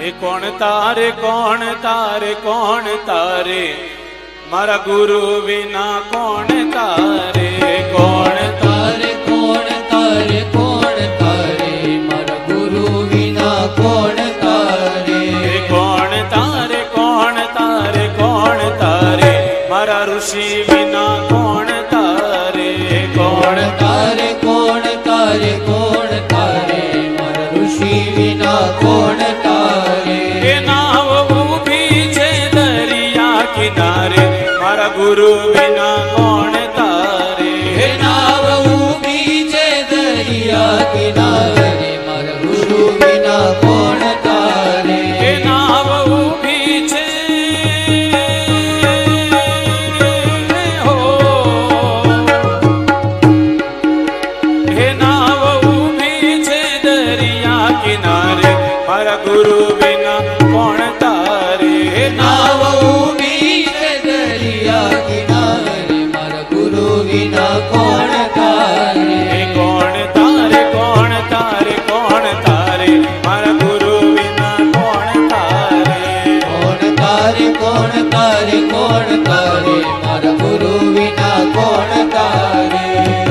એ કોણ તારે કોણ તારે કોણ તારે? મારા ગુરુ વિના કોણ તારે? કોણ તારે કોણ તારે કોણ તારે? મારા ગુરુ વિના કોણ તારે?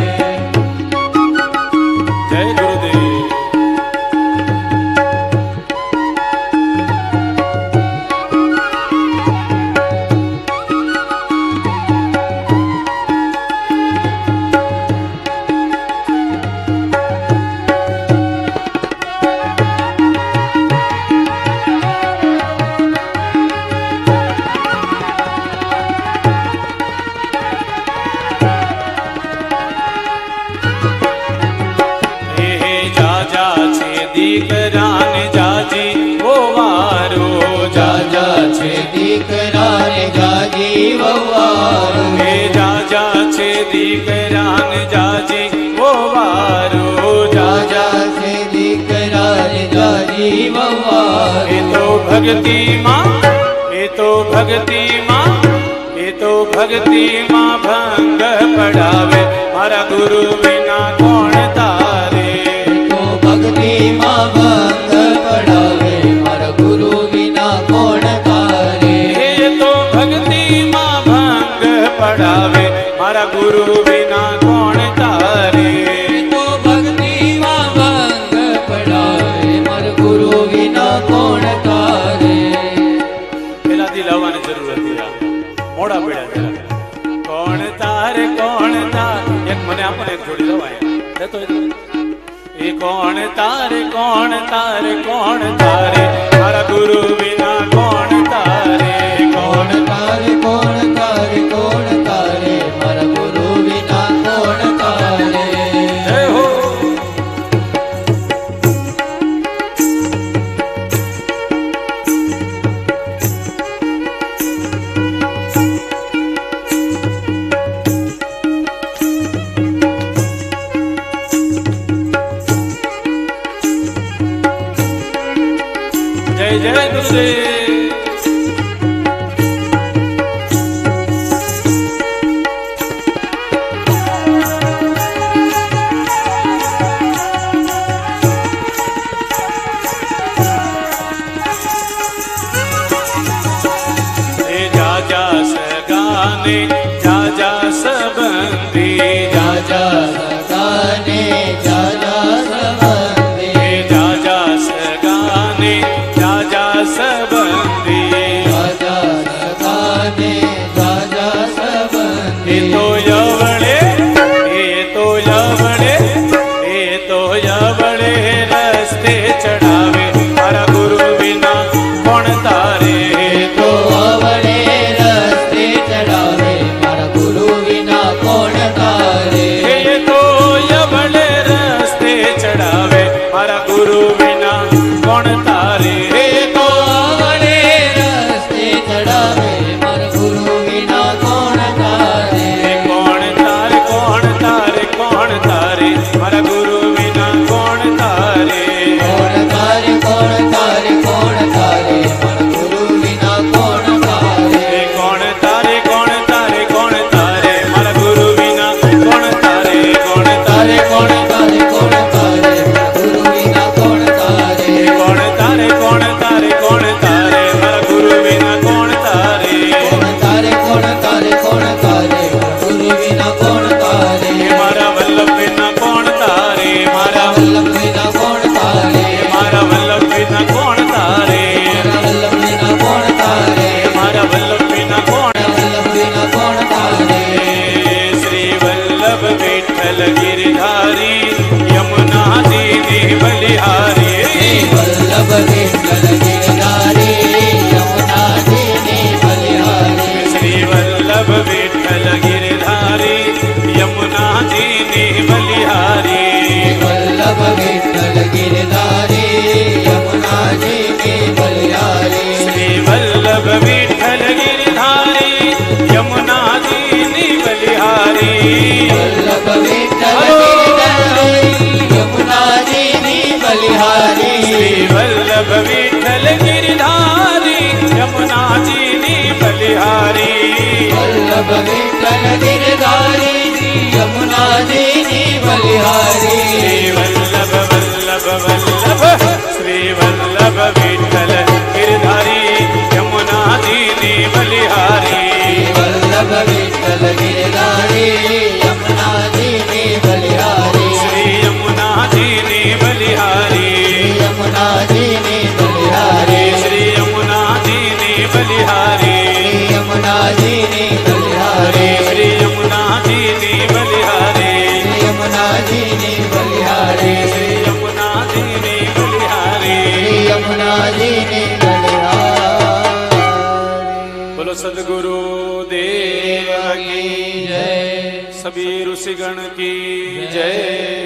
દીકરાને જાજી વવારો જાજા છે. દીકરાને જાજી વવારો હે જાજા છે દીકરાને જાજી વવારો જાજા. છે દીકરાને જાજી વવારો એ તો ભક્તિ માં એ તો ભક્તિ માં એ તો ભક્તિ માં ભંગ પડા पढ़ावे। मारा गुरु बिना कौन तारे। तो भक्ति मांग पढ़ावे। मार गुरु बिना कौन तारे। पहला दिल आवाने ज़रूरत है। मोड़ा बिड़ा तेरा कौन तारे कौन तार एक मने आपने एक जोड़ी लगाए ये तो ये कौन तारे कौन तारे कौन तारे। मारा गुरु बिना कौन Ei, gente. सब विठल गिरधारी यमुना देवी बलिहारी। वल्लभ वल्लभ वल्लभ श्री वल्लभ विठल गिरधारी यमुना देवी बलिहारी। वल्लभ विठल गिरधारी सभी ऋषिगण की। जय।